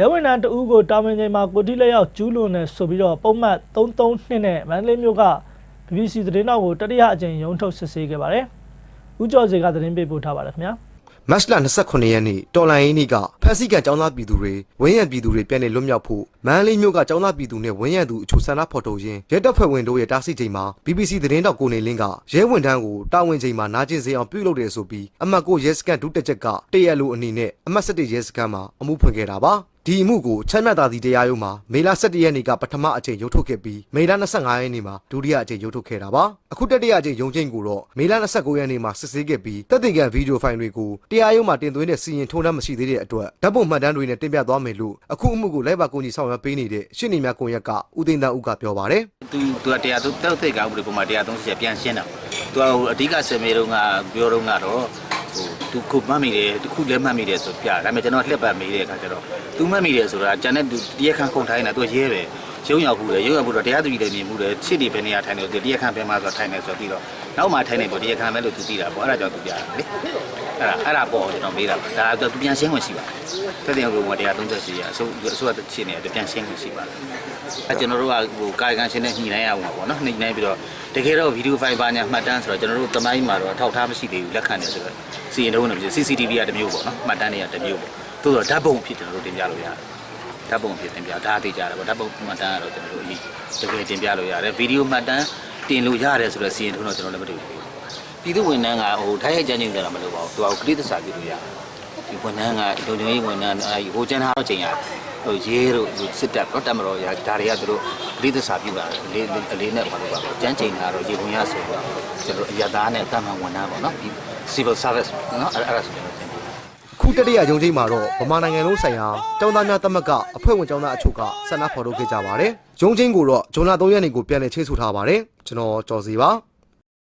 ရဲဝင်တန်းတဦးကိုတာဝန်ချိန်မှာကိုတိလက်ရောက်ကျူးလွန်နေဆိုပြီးတော့ပုံမှတ်332နဲ့မန္တလေးမြို့က BBC သတင်းတောက်ကိုတတိယအကြိမ်ရုံးထုတ်စစ်ဆေးခဲ့ပါတယ်။ဦးကျော်စေကသတင်းပေးပို့ထားပါတယ်ခင်ဗျာ။မတ်လ29ရက်နေ့တော်လိုင်းရင်နေ့ကဖက်စီကန်ចောင်းသားပြည်သူတွေဝင်းရံပြည်သူတွေပြန်လည်လွတ်မြောက်ဖို့မန္တလေးမြို့ကចောင်းသားပြည်သူနဲ့ဝင်းရံသူအချို့ဆန္ဒဖော်ထုတ်ရင်းရဲတပ်ဖွဲ့ဝင်တို့ရဲ့တားဆီးချိန်မှာ BBC သတင်းတောက်ကိုနေလင်းကရဲဝန်ထမ်းကိုတာဝန်ချိန်မှာနာကျင်စေအောင်ပြုလုပ်တယ်ဆိုပြီးအမှတ်6ရဲစခန်းဒုတက်ချက်ကတရက်လိုအနေနဲ့အမှတ်7ရဲစခန်းမှာအမှုဖွင့်ခဲ့တာပါ ဒီအမှုကိုချမ်းမြတ်သာသီတရားရုံးမှာမေလ17ရက်နေ့ကပထမအကြိမ်ရုံးထုတ်ခဲ့ပြီးမေလ25ရက်နေ့မှာဒုတိယအကြိမ်ရုံးထုတ်ခဲ့တာပါအခုတတိယအကြိမ်ရုံးချိန်ကိုတော့မေလ29ရက်နေ့မှာစစ်ဆေးခဲ့ပြီးတက်သိကန်ဗီဒီယိုဖိုင်တွေကိုတရားရုံးမှာတင်သွင်းတဲ့စီရင်ထုံးတမ်းမရှိသေးတဲ့အတွက်ဓာတ်ပုံမှတ်တမ်းတွေနဲ့တင်ပြသွားမယ်လို့အခုအမှုကိုလိုက်ပါကူညီဆောင်ရွက်ပေးနေတဲ့ရှင်းနေများကွန်ရက်ကဦးသိန်းတန်းဦးကပြောပါတယ်သူသူကတရားသူတောက်သိက်ကဥပဒေပုံမှာ130ချက်ပြန်ရှင်းတာသူကဟိုအဓိကစင်မေတုန်းကပြောတော့ကတော့ဟို သူခုမှတ်မိတယ်တခုလည်းမှတ်မိတယ်ဆိုပြဒါပေမဲ့ကျွန်တော်လှက်ပတ်မိတဲ့အခါကျတော့သူမှတ်မိတယ်ဆိုတာကျန်တဲ့သူတရားခံခုန်ထိုင်းတာသူရဲပဲ ရုံရောက်ဘူးလေရုံရောက်ဘူးတော့တရားသူကြီးလည်းမြင်ဘူးလေချစ်တွေပဲနေရာထိုင်တယ်သူတရားခံပဲမှာဆိုထိုင်တယ်ဆိုတော့ပြီးတော့နောက်မှထိုင်နေပေါ့တရားခံပဲလို့သူသိတာပေါ့အဲ့ဒါကြောင့်သူပြတာလေအဲ့ဒါအဲ့ဒါပေါ့ကျွန်တော်မေးတာဒါတော့သူပြန်ရှင်းဝင်ရှိပါတယ်တဲ့တဲ့ဘုံမှာ138ရအစိုးအစိုးရချစ်နေတယ်ပြန်ရှင်းဝင်ရှိပါတယ်အဲကျွန်တော်တို့ကဟိုကာယကံရှင်နဲ့ညှိနှိုင်းရအောင်ပါပေါ့နော်ညှိနှိုင်းပြီးတော့တကယ်တော့ဗီဒီယိုဖိုင်ပါညာမှတ်တမ်းဆိုတော့ကျွန်တော်တို့တမိုင်းမှာတော့အထောက်ထားမရှိသေးဘူးလက်ခံတယ်ဆိုတော့စီရင်တော့နေပြီ CCTV ကတစ်မျိုးပေါ့နော်မှတ်တမ်းတွေကတစ်မျိုးပေါ့သို့တော့ဓာတ်ပုံဖြစ်ကျွန်တော်တို့တင်ပြလို့ရတယ် ဓာတ်ပုံဖြစ်တင်ပြဒါအသေးကြတယ်ပေါ့ဓာတ်ပုံမှတ်တမ်းကတော့ကျွန်တော်တို့အရင်တကယ်တင်ပြလို့ရတယ်ဗီဒီယိုမှတ်တမ်းတင်လို့ရတယ်ဆိုတော့စီရင်ထုံးတော့ကျွန်တော်လည်းမတွေ့ဘူးပြည်သူဝန်ထမ်းကဟိုထိုင်းရဲ့ကြမ်းကျင်ကြတာမလို့ပါဘူးသူကခရစ်သစ္စာပြုလို့ရတယ်ဒီဝန်ထမ်းကလုံခြုံရေးဝန်ထမ်းအဲဟိုကျန်းထားတော့ချိန်ရတယ်ဟိုရဲတို့ဟိုစစ်တပ်တော့တက်မတော်ရဒါတွေကသူတို့ပြိသစာပြုတာလေလေးလေးနဲ့ဘာလို့ပါကျန်းချိန်တာတော့ရေခွန်ရဆိုတော့ကျွန်တော်အရသားနဲ့တာမန်ဝန်ထမ်းပေါ့နော်ဒီ civil service နော်အဲ့အဲ့ဒါဆိုတော့ ခုတတိယရုံးချိန်မှာတော့ဗမာနိုင်ငံလုံးဆိုင်ရာကျောင်းသားများတက်မကအဖွဲ့ဝင်ကျောင်းသားအချို့ကဆန္ဒဖော်ထုတ်ခဲ့ကြပါတယ်ရုံးချိန်ကိုတော့ဂျွန်လ3ရက်နေ့ကိုပြန်လည်ချိတ်ဆိုထားပါတယ်ကျွန်တော်ကျော်စီပါ